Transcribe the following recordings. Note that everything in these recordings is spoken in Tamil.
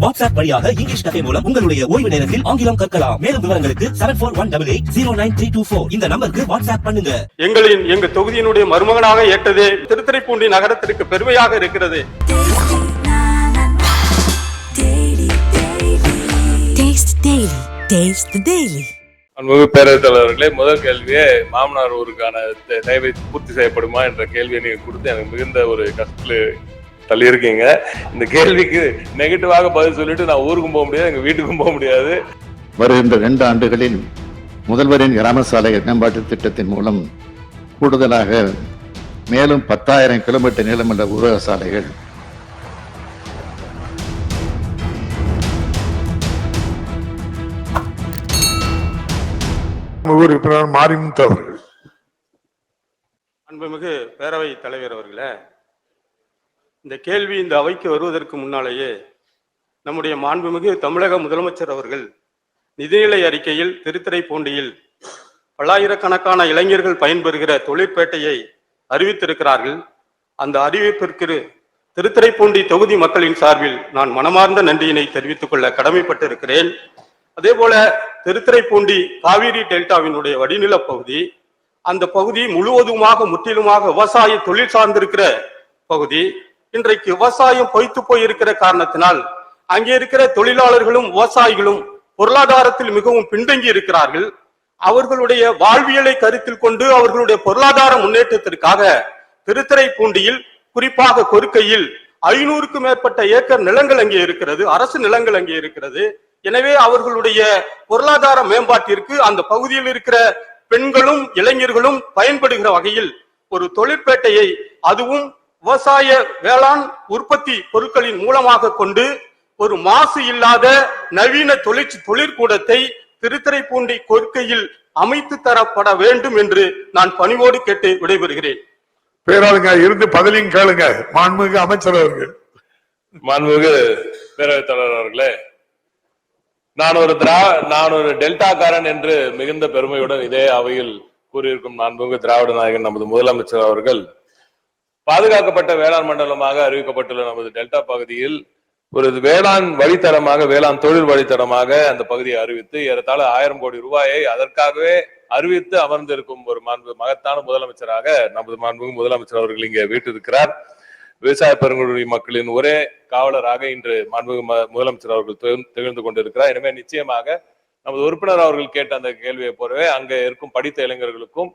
வாட்ஸ்அப் வழியாக இங்கிலீஷ் கதை மூலம் உங்களுடைய ஓய்வு நேரத்தில் ஆங்கிலம் கற்கலாம் மேலும் விவரங்களுக்கு seven four one double eight zero nine three two four இந்த நம்பருக்கு வாட்ஸ்அப் பண்ணுங்க எங்களின் எங்க தொகுதியினுடைய மருமகனாக ஏற்றதே திருத்துறைப்பூண்டி நகரத்திற்கு பெருமையாக இருக்கிறது Taste Daily. Taste the Daily. அன்புமிகு பேரவைத் தலைவர்களே முதல் கேள்வியே மாமனார் ஊருக்கான தேவை பூர்த்தி செய்யப்படுமா என்ற கேள்வியை நீங்க கொடுத்து எனக்கு மிகுந்த ஒரு கஷ்டத்துல தள்ளியிருக்கீங்க. இந்த கேள்விக்கு நெகட்டிவாக பதில் சொல்லிட்டு நான் ஊருக்கும் போக முடியாது எங்க வீட்டுக்கும் போக முடியாது. வருகின்ற இரண்டு ஆண்டுகளில் முதல்வரின் கிராம சாலை மேம்பாட்டு திட்டத்தின் மூலம் கூடுதலாக மேலும் பத்தாயிரம் கிலோமீட்டர் நீளமுள்ள ஊரக சாலைகள் உறுப்பினர் மாரிமுத்து அவர்கள். அன்புமிகு பேரவை தலைவர் அவர்களே இந்த கேள்வி இந்த அவைக்கு வருவதற்கு முன்னாலேயே நம்முடைய மாண்புமிகு தமிழக முதலமைச்சர் அவர்கள் நிதிநிலை அறிக்கையில் திருத்துறைப்பூண்டியில் பல்லாயிரக்கணக்கான இளைஞர்கள் பயன்பெறுகிற தொழிற்பேட்டையை அறிவித்திருக்கிறார்கள். அந்த அறிவிப்பிற்கு திருத்துறைப்பூண்டி தொகுதி மக்களின் சார்பில் நான் மனமார்ந்த நன்றியினை தெரிவித்துக் கொள்ள கடமைப்பட்டிருக்கிறேன். அதே போல திருத்துறைப்பூண்டி காவிரி டெல்டாவினுடைய வடிநிலப் பகுதி அந்த பகுதி முழுவதுமாக முற்றிலுமாக விவசாய தொழில் சார்ந்திருக்கிற பகுதி இன்றைக்கு விவசாயம் பொய்த்து போயிருக்கிற காரணத்தினால் அங்கே இருக்கிற தொழிலாளர்களும் விவசாயிகளும் பொருளாதாரத்தில் மிகவும் பின்தங்கி இருக்கிறார்கள். அவர்களுடைய வாழ்வியலை கருத்தில் கொண்டு அவர்களுடைய பொருளாதார முன்னேற்றத்திற்காக திருத்துறைப்பூண்டியில் குறிப்பாக கொருக்கையில் ஐநூறுக்கும் மேற்பட்ட ஏக்கர் நிலங்கள் அங்கே இருக்கிறது. அரசு நிலங்கள் அங்கே இருக்கிறது. எனவே அவர்களுடைய பொருளாதார மேம்பாட்டிற்கு அந்த பகுதியில் இருக்கிற பெண்களும் இளைஞர்களும் பயன்படுகிற வகையில் ஒரு தொழிற்பேட்டையை அதுவும் விவசாய வேளாண் உற்பத்தி பொருட்களின் மூலமாக கொண்டு ஒரு மாசு இல்லாத நவீன தொழிற் தொழிற்கூடத்தை திருத்துறைப்பூண்டி கொற்கையில் அமைத்து தரப்பட வேண்டும் என்று நான் பணிவோடு கேட்டு விடைபெறுகிறேன். பேராளுங்க இருந்து பதிலையும் கேளுங்க. மாண்புமிகு அமைச்சர் அவர்கள். மாண்புமிகு பேரவைத் தலைவர் அவர்களே நான் ஒரு திரா நான் ஒரு டெல்டாக்காரன் என்று மிகுந்த பெருமையுடன் இதே அவையில் கூறியிருக்கும் மாண்புமிகு திராவிட நாயகன் நமது முதலமைச்சர் அவர்கள் பாதுகாக்கப்பட்ட வேளாண் மண்டலமாக அறிவிக்கப்பட்டுள்ள நமது டெல்டா பகுதியில் ஒரு வேளாண் வழித்தடமாக வேளாண் தொழில் வழித்தடமாக அந்த பகுதியை அறிவித்து ஏறத்தாழ ஆயிரம் கோடி ரூபாயை அதற்காகவே அறிவித்து அமர்ந்திருக்கும் ஒரு மாண்பு மகத்தான முதலமைச்சராக நமது மாண்பு முதலமைச்சர் அவர்கள் இங்கே வீட்டிருக்கிறார். விவசாய பெருங்குடி மக்களின் ஒரே காவலராக இன்று மாண்பு முதலமைச்சர் அவர்கள் திகழ்ந்து கொண்டிருக்கிறார். எனவே நிச்சயமாக நமது உறுப்பினர் அவர்கள் கேட்ட அந்த கேள்வியை போலவே அங்கே இருக்கும் படித்த இளைஞர்களுக்கும்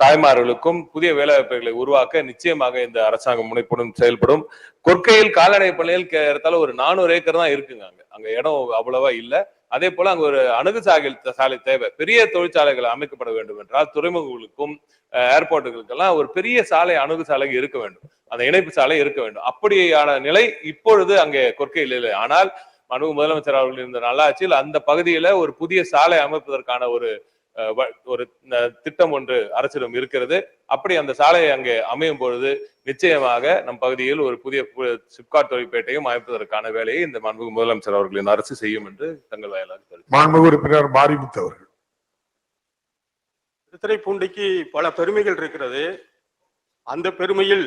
தாய்மார்களுக்கும் புதிய வேலைவாய்ப்புகளை உருவாக்க நிச்சயமாக இந்த அரசாங்கம் முனைப்புடன் செயல்படும். கொற்கையில் கால்நடை பள்ளியில் ஏறத்தாழ ஒரு நானூறு ஏக்கர் தான் இருக்குங்க அங்க. அங்க இடம் அவ்வளவா இல்ல. அதே போல அங்க ஒரு அணுகு சாலை சாலை தேவை. பெரிய தொழிற்சாலைகள் அமைக்கப்பட வேண்டும் என்றால் துறைமுகங்களுக்கும் ஏர்போர்ட்டுகளுக்கெல்லாம் ஒரு பெரிய சாலை அணுகு சாலை இருக்க வேண்டும். அந்த இணைப்பு சாலை இருக்க வேண்டும். அப்படியான நிலை இப்பொழுது அங்கே கொற்கையில் இல்லை. ஆனால் மனு முதலமைச்சர் அவர்கள் இருந்த நல்லாட்சியில் அந்த பகுதியில ஒரு புதிய சாலை அமைப்பதற்கான ஒரு ஒரு திட்டம் ஒன்று அரசிடம் இருக்கிறது. அப்படி அந்த சாலை அங்கே அமையும் பொழுது நிச்சயமாக நம் பகுதியில் ஒரு புதிய சிப்காட் தொழிற்பேட்டையும் அமைப்பதற்கான வேலையை இந்த மாண்புமிகு முதலமைச்சர் அவர்களின் அரசு செய்யும் என்று தங்கள் வாயிலாக மாண்புமிகு உறுப்பினர் மாரிமுத்து அவர்கள். திருத்துறைப்பூண்டிக்கு பல பெருமைகள் இருக்கிறது. அந்த பெருமையில்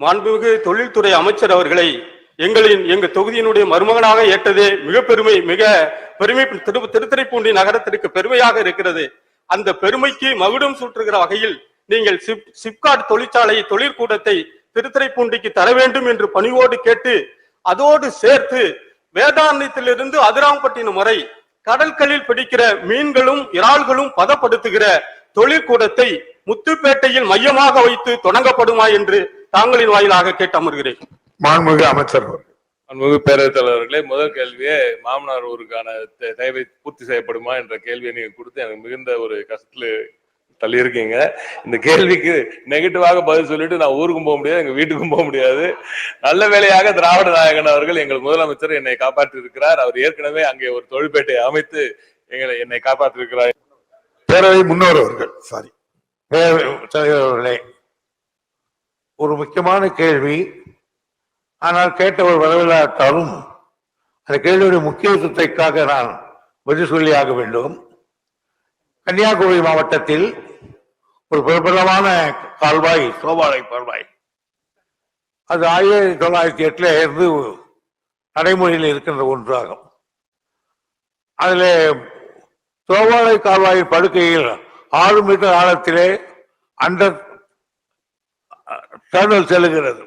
மாண்புமிகு தொழில்துறை அமைச்சர் அவர்களை எங்களின் எங்க தொகுதியினுடைய மருமகனாக ஏற்றதே மிக பெருமை மிக பெருமை. திரு திருத்துறைப்பூண்டி நகரத்திற்கு பெருமையாக இருக்கிறது. அந்த பெருமைக்கு மகுடம் சுற்றுகிற வகையில் நீங்கள் சிப் சிப்காட் தொழிற்சாலை தொழிற்கூடத்தை திருத்துறைப்பூண்டிக்கு தர வேண்டும் என்று பணிவோடு கேட்டு அதோடு சேர்த்து வேதாந்தத்திலிருந்து அதிராம்பட்டினம் வரை கடற்களில் பிடிக்கிற மீன்களும் இறால்களும் பதப்படுத்துகிற தொழிற்கூடத்தை முத்துப்பேட்டையில் மையமாக வைத்து தொடங்கப்படுமா என்று தாங்களின் வாயிலாக கேட்டு அமர்கிறேன் மாண்புமிகு அமைச்சர் அன்புமிகு பேரவைத் தலைவர்களே முதல் கேள்வியே மாமனார் ஊருக்கான தேவை பூர்த்தி செய்யப்படுமா என்ற கேள்வியை நீங்க கொடுத்து எனக்கு மிகுந்த ஒரு கஷ்டத்துல தள்ளியிருக்கீங்க. இந்த கேள்விக்கு நெகட்டிவாக பதில் சொல்லிட்டு நான் ஊருக்கும் போக முடியாது எங்க வீட்டுக்கும் போக முடியாது. நல்ல வேலையாக திராவிட நாயகன் அவர்கள் எங்கள் முதலமைச்சர் என்னை காப்பாற்றி இருக்கிறார் அவர் ஏற்கனவே அங்கே ஒரு தொழிற்பேட்டை அமைத்து எங்களை என்னை காப்பாற்றிருக்கிறார் பேரவை முன்னோர் அவர்கள் சாரி பேரவை தலைவர் அவர்களே ஒரு முக்கியமான கேள்வி ஆனால் கேட்டவர் வரவில்லாட்டாலும் அந்த கேள்வியுடைய முக்கியத்துவத்தைக்காக நான் பதில் சொல்லியாக வேண்டும். கன்னியாகுமரி மாவட்டத்தில் ஒரு பிரபலமான கால்வாய் சோபாலை கால்வாய். அது ஆயிரத்தி தொள்ளாயிரத்தி எட்டுல இருந்து நடைமுறையில் இருக்கின்ற ஒன்றாகும். அதில் சோபாலை கால்வாயின் படுக்கையில் ஆறு மீட்டர் ஆழத்திலே அண்டர் டர்னல் செல்லுகிறது.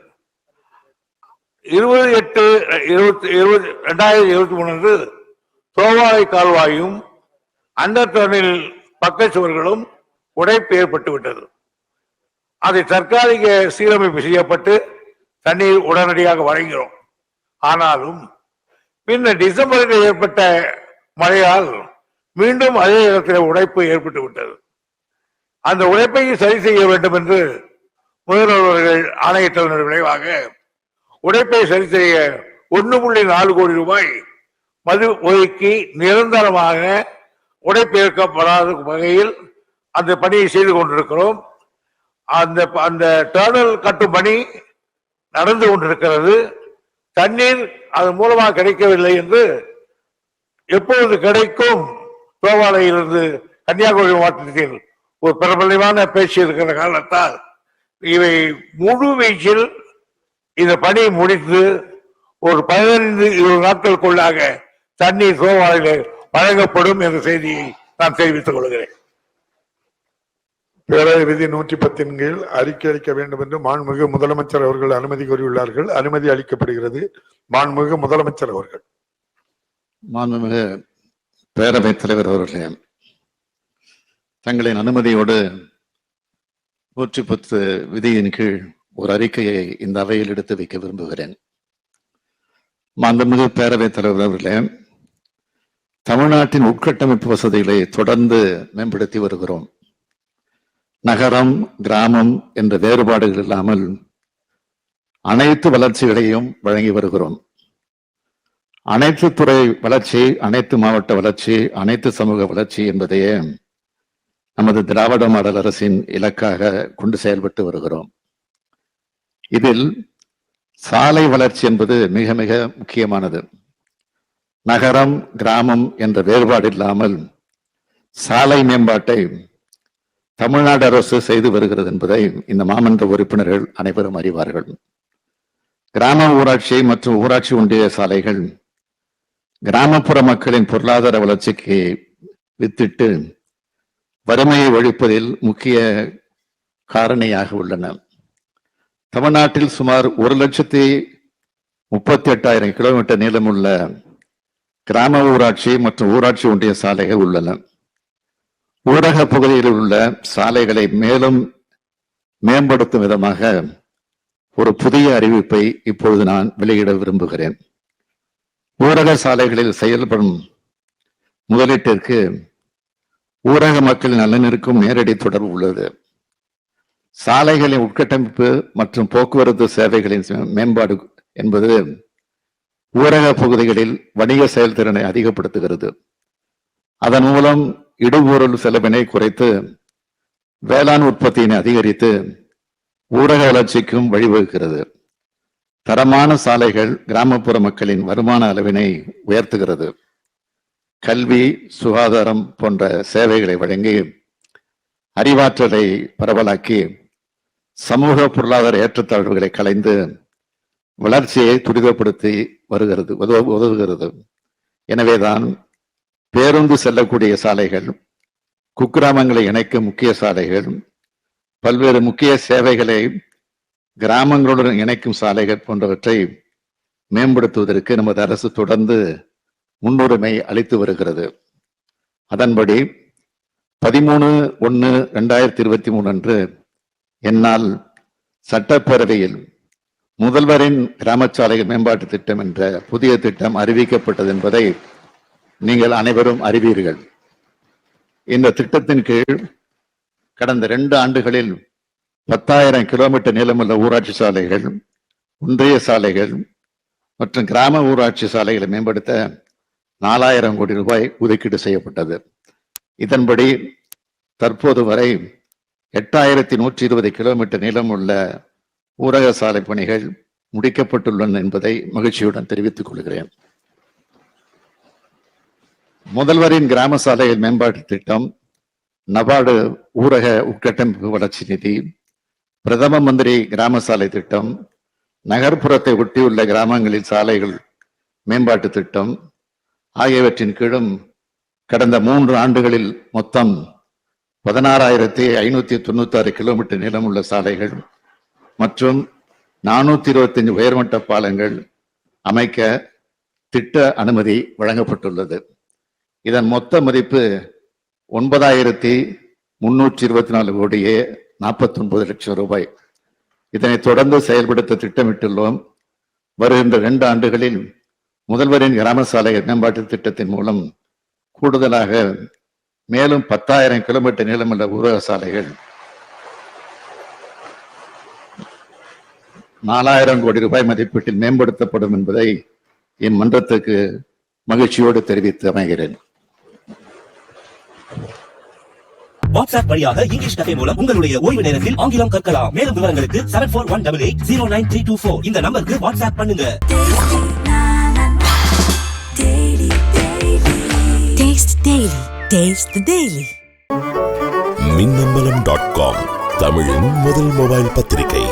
இருபது எட்டு இருபத்தி இருபது ரெண்டாயிரத்தி இருபத்தி மூணு அன்று தோவாலை கால்வாயும் அந்த டர்னில் பக்க சுவர்களும் உடைப்பு ஏற்பட்டு விட்டது அதை தற்காலிக சீரமைப்பு செய்யப்பட்டு தண்ணீர் உடனடியாக வழங்கிறோம் ஆனாலும் பின்னர் டிசம்பரில் ஏற்பட்ட மழையால் மீண்டும் அதே இடத்தில் உடைப்பு ஏற்பட்டு விட்டது அந்த உடைப்பை சரி செய்ய வேண்டும் என்று முதல்வர்கள் ஆணையிட்டதன் விளைவாக உடைப்பை சரி செய்ய ஒன்று புள்ளி நாலு கோடி ரூபாய் மது ஒதுக்கி நிரந்தரமாக உடைப்பெயர்க்கப்படாத வகையில் அந்த பணியை செய்து கொண்டிருக்கிறோம். அந்த அந்த டேர்னல் கட்டும் பணி நடந்து கொண்டிருக்கிறது. தண்ணீர் அதன் மூலமாக கிடைக்கவில்லை என்று எப்பொழுது கிடைக்கும்? தோவாலையிலிருந்து கன்னியாகுமரி மாவட்டத்தில் ஒரு பிரபலமான பேச்சு இருக்கிற காரணத்தால் இவை முழு வீச்சில் இந்த பணி முடித்து ஒரு பதினைந்து இருபது நாட்களுக்குள்ளாக தண்ணீர் தோவாலையில் வழங்கப்படும் என்ற செய்தியை நான் தெரிவித்துக் கொள்கிறேன். பேரவை விதி நூற்றி பத்தின் கீழ் அறிக்கை அளிக்க வேண்டும் என்று மாண்புமிகு முதலமைச்சர் அவர்கள் அனுமதி கோரியுள்ளார்கள். அனுமதி அளிக்கப்படுகிறது. மாண்புமிகு முதலமைச்சர் அவர்கள். மாண்புமிகு பேரவைத் தலைவர் அவர்களே தங்களின் அனுமதியோடு நூற்றி பத்து விதியின் கீழ் ஒரு அறிக்கையை இந்த அவையில் எடுத்து வைக்க விரும்புகிறேன். மாண்புமிகு பேரவைத் தலைவர் அவர்களே தமிழ்நாட்டின் உட்கட்டமைப்பு வசதிகளை தொடர்ந்து மேம்படுத்தி வருகிறோம். நகரம் கிராமம் என்ற வேறுபாடுகள் இல்லாமல் அனைத்து வளர்ச்சிகளையும் வழங்கி வருகிறோம். அனைத்து துறை வளர்ச்சி அனைத்து மாவட்ட வளர்ச்சி அனைத்து சமூக வளர்ச்சி என்பதையே நமது திராவிட மாடல் அரசின் இலக்காக கொண்டு செயல்பட்டு வருகிறோம். இதில் சாலை வளர்ச்சி என்பது மிக மிக முக்கியமானது. நகரம் கிராமம் என்ற வேறுபாடு இல்லாமல் சாலை மேம்பாட்டை தமிழ்நாடு அரசு செய்து வருகிறது என்பதை இந்த மாமன்ற உறுப்பினர்கள் அனைவரும் அறிவார்கள். கிராம ஊராட்சி மற்றும் ஊராட்சி ஒன்றிய சாலைகள் கிராமப்புற மக்களின் பொருளாதார வளர்ச்சிக்கு வித்திட்டு வறுமையை ஒழிப்பதில் முக்கிய காரணியாக உள்ளன. தமிழ்நாட்டில் சுமார் ஒரு லட்சத்தி முப்பத்தி எட்டாயிரம் கிலோமீட்டர் நீளமுள்ள கிராம ஊராட்சி மற்றும் ஊராட்சி ஒன்றிய சாலைகள் உள்ளன. ஊரக பகுதியில் உள்ள சாலைகளை மேலும் மேம்படுத்தும் விதமாக ஒரு புதிய அறிவிப்பை இப்பொழுது நான் வெளியிட விரும்புகிறேன். ஊரக சாலைகளில் செயல்படும் முதலீட்டிற்கு ஊரக மக்கள் நலனிற்கும் நேரடி தொடர்பு உள்ளது. சாலைகளின் உட்கட்டமைப்பு மற்றும் போக்குவரத்து சேவைகளின் மேம்பாடு என்பது ஊரக பகுதிகளில் வணிக செயல்திறனை அதிகப்படுத்துகிறது. அதன் மூலம் இடுபொருள் செலவினை குறைத்து வேளாண் உற்பத்தியினை அதிகரித்து ஊரக வளர்ச்சிக்கும் வழிவகுக்கிறது. தரமான சாலைகள் கிராமப்புற மக்களின் வருமான அளவினை உயர்த்துகிறது. கல்வி சுகாதாரம் போன்ற சேவைகளை வழங்கி அறிவாற்றலை பரவலாக்கி சமூக பொருளாதார ஏற்றத்தாழ்வுகளை களைந்து வளர்ச்சியை துரிதப்படுத்தி வருகிறது உதவு- உதவுகிறது. எனவேதான் பேருந்து செல்லக்கூடிய சாலைகள் குக்கிராமங்களை இணைக்கும் முக்கிய சாலைகள் பல்வேறு முக்கிய சேவைகளை கிராமங்களுடன் இணைக்கும் சாலைகள் போன்றவற்றை மேம்படுத்துவதற்கு நமது அரசு தொடர்ந்து முன்னுரிமை அளித்து வருகிறது. அதன்படி பதிமூணு ஒன்று ரெண்டாயிரத்தி இருபத்தி மூணு அன்று என்னால் சட்டப்பேரவையில் முதல்வரின் கிராமச்சாலை மேம்பாட்டு திட்டம் என்ற புதிய திட்டம் அறிவிக்கப்பட்டது என்பதை நீங்கள் அனைவரும் அறிவீர்கள். இந்த திட்டத்தின் கீழ் கடந்த ரெண்டு ஆண்டுகளில் பத்தாயிரம் கிலோமீட்டர் நீளமுள்ள ஊராட்சி சாலைகள் ஒன்றிய சாலைகள் மற்றும் கிராம ஊராட்சி சாலைகளை மேம்படுத்த நாலாயிரம் கோடி ரூபாய் ஒதுக்கீடு செய்யப்பட்டது. இதன்படி தற்போது வரை எட்டாயிரத்தி நூற்றி இருபது கிலோமீட்டர் நீளம் உள்ள ஊரக சாலை பணிகள் முடிக்கப்பட்டுள்ளன என்பதை மகிழ்ச்சியுடன் தெரிவித்துக் கொள்கிறேன். முதல்வரின் கிராம சாலைகள் மேம்பாட்டு திட்டம் நபார்டு ஊரக உட்கட்டமைப்பு வளர்ச்சி நிதி பிரதம மந்திரி கிராம சாலை திட்டம் நகர்ப்புறத்தை ஒட்டியுள்ள கிராமங்களில் சாலைகள் மேம்பாட்டு திட்டம் ஆகியவற்றின் கீழும் கடந்த மூன்று ஆண்டுகளில் மொத்தம் பதினாறாயிரத்தி ஐநூத்தி தொண்ணூத்தி ஆறு கிலோமீட்டர் நீளமுள்ள சாலைகள் மற்றும் நானூத்தி இருபத்தஞ்சு உயர்மட்ட பாலங்கள் அமைக்க திட்ட அனுமதி வழங்கப்பட்டுள்ளது. இதன் மொத்த மதிப்பு ஒன்பதாயிரத்தி முன்னூற்றி இருபத்தி நாலு கோடியே நாற்பத்தொன்பது லட்சம் ரூபாய். இதனை தொடர்ந்து செயல்படுத்த திட்டமிட்டுள்ளோம். வருகின்ற இரண்டு ஆண்டுகளில் முதல்வரின் கிராம சாலை மேம்பாட்டு திட்டத்தின் மூலம் கூடுதலாக மேலும் பத்தாயிரம் கிலோமீட்டர் நீளமுள்ள ஊரக சாலைகள். நாலாயிரம் கோடி ரூபாய் மதிப்பீட்டில் மேம்படுத்தப்படும் என்பதை என் மன்றத்துக்கு மகிழ்ச்சியோடு தெரிவித்து அமைகிறேன். வாட்ஸ்அப் வழியாக இங்கிலீஷ் கஃபே மூலம் உங்களுடைய ஓய்வு நேரத்தில் ஆங்கிலம் கற்கலாம். மேலும் விவரங்களுக்கு seven four one double eight zero nine three two four இந்த நம்பருக்கு வாட்ஸ்அப் பண்ணுங்க. Taste Daily. Taste the Daily. Minnambalam dot com தமிழின் முதல் மொபைல் பத்திரிகை